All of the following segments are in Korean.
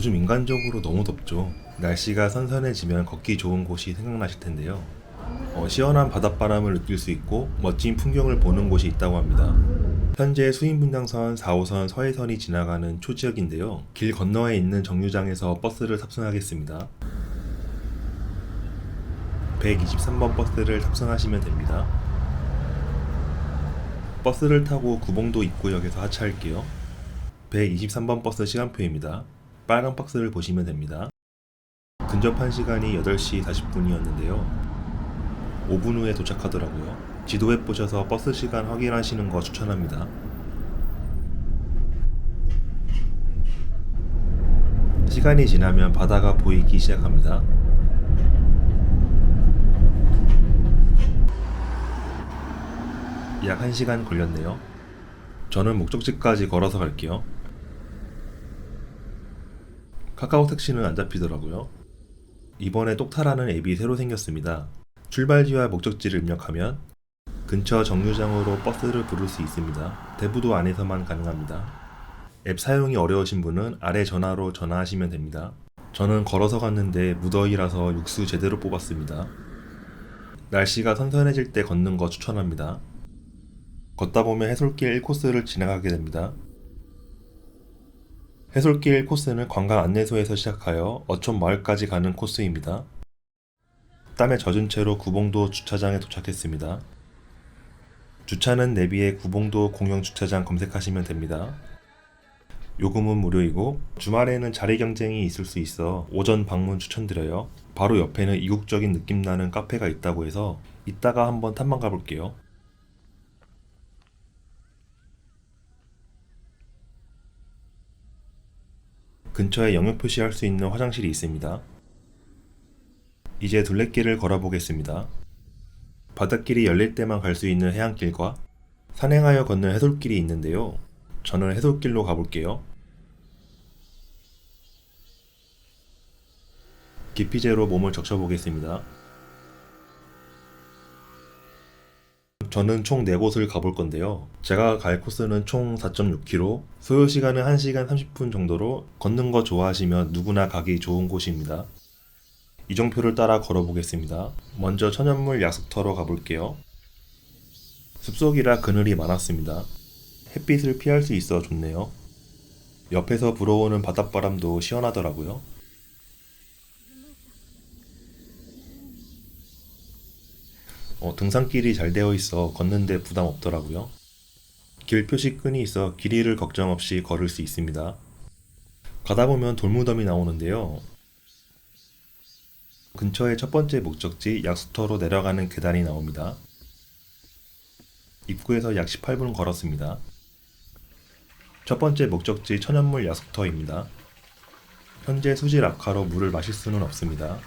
요즘 인간적으로 너무 덥죠. 날씨가 선선해지면 걷기 좋은 곳이 생각나실 텐데요. 어, 시원한 바닷바람을 느낄 수 있고 멋진 풍경을 보는 곳이 있다고 합니다. 현재 수인분당선 4호선 서해선이 지나가는 초지역인데요. 길 건너에 있는 정류장에서 버스를 탑승하겠습니다. 123번 버스를 탑승하시면 됩니다. 버스를 타고 구봉도 입구역에서 하차할게요. 123번 버스 시간표입니다. 빨간 박스를 보시면 됩니다. 근접한 시간이 8시 40분이었는데요. 5분 후에 도착하더라고요. 지도 앱 보셔서 버스 시간 확인하시는 거 추천합니다. 시간이 지나면 바다가 보이기 시작합니다. 약 1시간 걸렸네요. 저는 목적지까지 걸어서 갈게요. 카카오 택시는 안 잡히더라고요. 이번에 똑타라는 앱이 새로 생겼습니다. 출발지와 목적지를 입력하면 근처 정류장으로 버스를 부를 수 있습니다. 대부도 안에서만 가능합니다. 앱 사용이 어려우신 분은 아래 전화로 전화하시면 됩니다. 저는 걸어서 갔는데 무더위라서 육수 제대로 뽑았습니다. 날씨가 선선해질 때 걷는 거 추천합니다. 걷다 보면 해솔길 1코스를 지나가게 됩니다. 해솔길 코스는 관광 안내소에서 시작하여 어촌 마을까지 가는 코스입니다. 땀에 젖은 채로 구봉도 주차장에 도착했습니다. 주차는 내비에 구봉도 공영 주차장 검색하시면 됩니다. 요금은 무료이고 주말에는 자리 경쟁이 있을 수 있어 오전 방문 추천드려요. 바로 옆에는 이국적인 느낌 나는 카페가 있다고 해서 이따가 한번 탐방 가볼게요. 근처에 영역 표시할 수 있는 화장실이 있습니다. 이제 둘레길을 걸어보겠습니다. 바닷길이 열릴 때만 갈 수 있는 해안길과 산행하여 걷는 해솔길이 있는데요. 저는 해솔길로 가볼게요. 기피제로 몸을 적셔보겠습니다. 저는 총 4곳을 가볼 건데요. 제가 갈 코스는 총 4.6km, 소요 시간은 1시간 30분 정도로 걷는 거 좋아하시면 누구나 가기 좋은 곳입니다. 이정표를 따라 걸어보겠습니다. 먼저 천연물 약속터로 가볼게요. 숲속이라 그늘이 많았습니다. 햇빛을 피할 수 있어 좋네요. 옆에서 불어오는 바닷바람도 시원하더라고요. 어, 등산길이 잘 되어 있어 걷는데 부담 없더라고요. 길 표시 끈이 있어 길이를 걱정 없이 걸을 수 있습니다. 가다 보면 돌무덤이 나오는데요. 근처에 첫 번째 목적지 약수터로 내려가는 계단이 나옵니다. 입구에서 약 18분 걸었습니다. 첫 번째 목적지 천연물 약수터입니다. 현재 수질 악화로 물을 마실 수는 없습니다.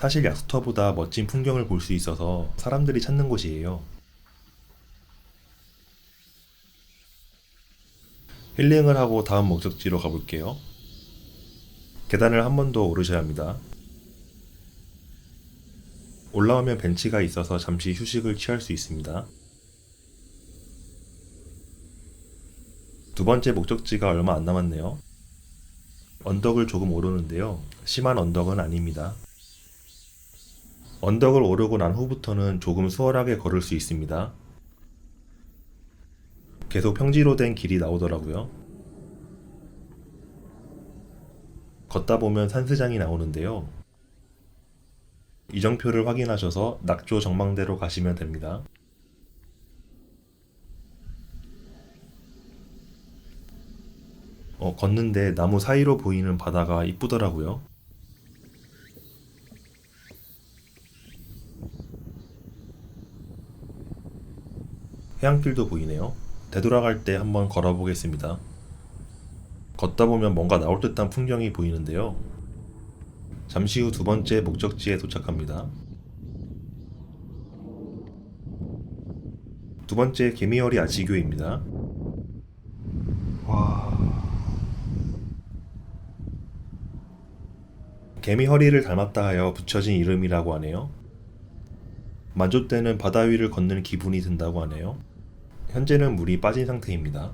사실 약수터보다 멋진 풍경을 볼 수 있어서 사람들이 찾는 곳이에요. 힐링을 하고 다음 목적지로 가볼게요. 계단을 한 번 더 오르셔야 합니다. 올라오면 벤치가 있어서 잠시 휴식을 취할 수 있습니다. 두 번째 목적지가 얼마 안 남았네요. 언덕을 조금 오르는데요. 심한 언덕은 아닙니다. 언덕을 오르고 난 후부터는 조금 수월하게 걸을 수 있습니다. 계속 평지로 된 길이 나오더라고요. 걷다 보면 산스장이 나오는데요. 이정표를 확인하셔서 낙조 전망대로 가시면 됩니다. 어, 걷는데 나무 사이로 보이는 바다가 이쁘더라고요. 해안길도 보이네요. 되돌아갈 때 한번 걸어보겠습니다. 걷다 보면 뭔가 나올 듯한 풍경이 보이는데요. 잠시 후 두 번째 목적지에 도착합니다. 두 번째 개미허리 아지교입니다. 와. 개미 허리를 닮았다 하여 붙여진 이름이라고 하네요. 만조 때는 바다 위를 걷는 기분이 든다고 하네요. 현재는 물이 빠진 상태입니다.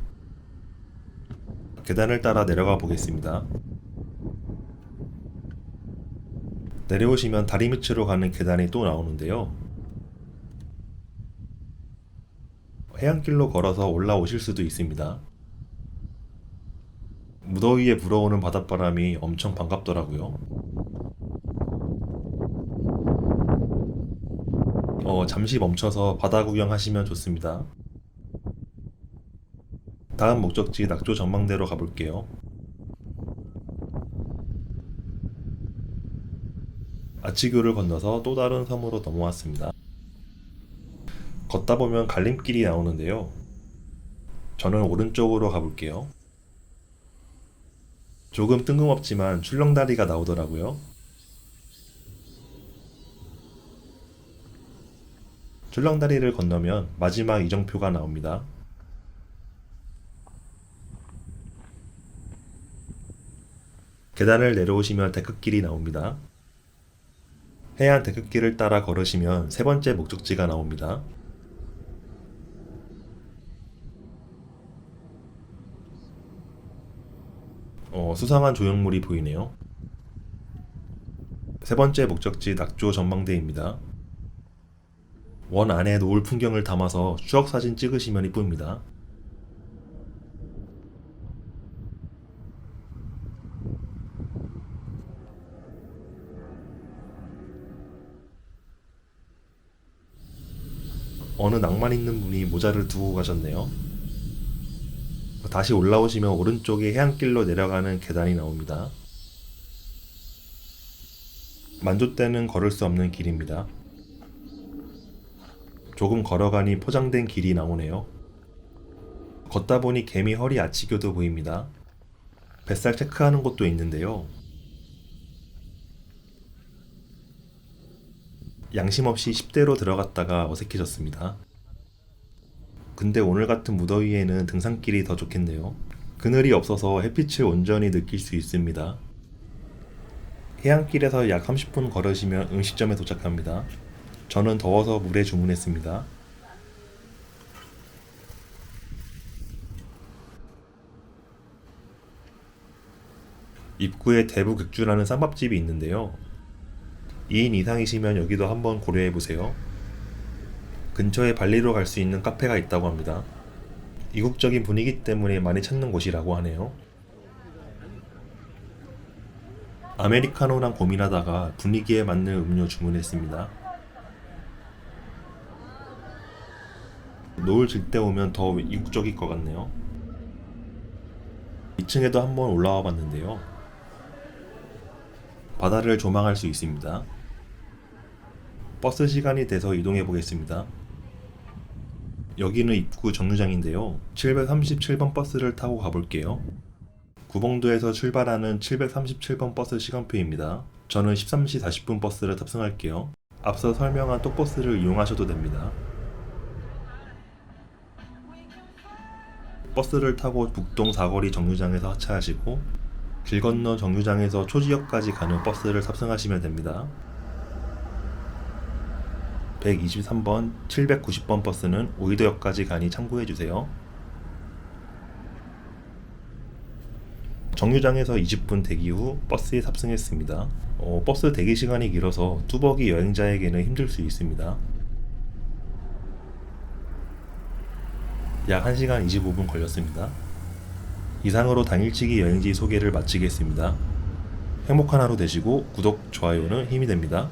계단을 따라 내려가 보겠습니다. 내려오시면 다리 밑으로 가는 계단이 또 나오는데요. 해안길로 걸어서 올라오실 수도 있습니다. 무더위에 불어오는 바닷바람이 엄청 반갑더라고요. 어, 잠시 멈춰서 바다 구경하시면 좋습니다. 다음 목적지 낙조 전망대로 가볼게요. 아치교를 건너서 또 다른 섬으로 넘어왔습니다. 걷다 보면 갈림길이 나오는데요. 저는 오른쪽으로 가볼게요. 조금 뜬금없지만 출렁다리가 나오더라고요. 출렁다리를 건너면 마지막 이정표가 나옵니다. 계단을 내려오시면 데크길이 나옵니다. 해안 데크길을 따라 걸으시면 세 번째 목적지가 나옵니다. 어, 수상한 조형물이 보이네요. 세 번째 목적지 낙조 전망대입니다. 원 안에 노을 풍경을 담아서 추억 사진 찍으시면 이쁩니다. 어느 낭만 있는 분이 모자를 두고 가셨네요. 다시 올라오시면 오른쪽에 해안길로 내려가는 계단이 나옵니다. 만조 때는 걸을 수 없는 길입니다. 조금 걸어가니 포장된 길이 나오네요. 걷다 보니 개미 허리 아치교도 보입니다. 뱃살 체크하는 곳도 있는데요. 양심 없이 10대로 들어갔다가 어색해졌습니다. 근데 오늘 같은 무더위에는 등산길이 더 좋겠네요. 그늘이 없어서 햇빛을 온전히 느낄 수 있습니다. 해안길에서 약 30분 걸으시면 음식점에 도착합니다. 저는 더워서 물에 주문했습니다. 입구에 대부극주라는 쌈밥집이 있는데요. 2인 이상이시면 여기도 한번 고려해 보세요. 근처에 발리로 갈 수 있는 카페가 있다고 합니다. 이국적인 분위기 때문에 많이 찾는 곳이라고 하네요. 아메리카노랑 고민하다가 분위기에 맞는 음료 주문했습니다. 노을 질 때 오면 더 이국적일 것 같네요. 2층에도 한번 올라와 봤는데요. 바다를 조망할 수 있습니다. 버스 시간이 돼서 이동해 보겠습니다. 여기는 입구 정류장인데요. 737번 버스를 타고 가볼게요. 구봉도에서 출발하는 737번 버스 시간표입니다. 저는 13시 40분 버스를 탑승할게요. 앞서 설명한 똑버스를 이용하셔도 됩니다. 버스를 타고 북동 사거리 정류장에서 하차하시고 길 건너 정류장에서 초지역까지 가는 버스를 탑승하시면 됩니다. 123번, 790번 버스는 오이도역까지 가니 참고해 주세요. 정류장에서 20분 대기 후 버스에 탑승했습니다. 어, 버스 대기 시간이 길어서 뚜벅이 여행자에게는 힘들 수 있습니다. 약 1시간 25분 걸렸습니다. 이상으로 당일치기 여행지 소개를 마치겠습니다. 행복한 하루 되시고 구독, 좋아요는 힘이 됩니다.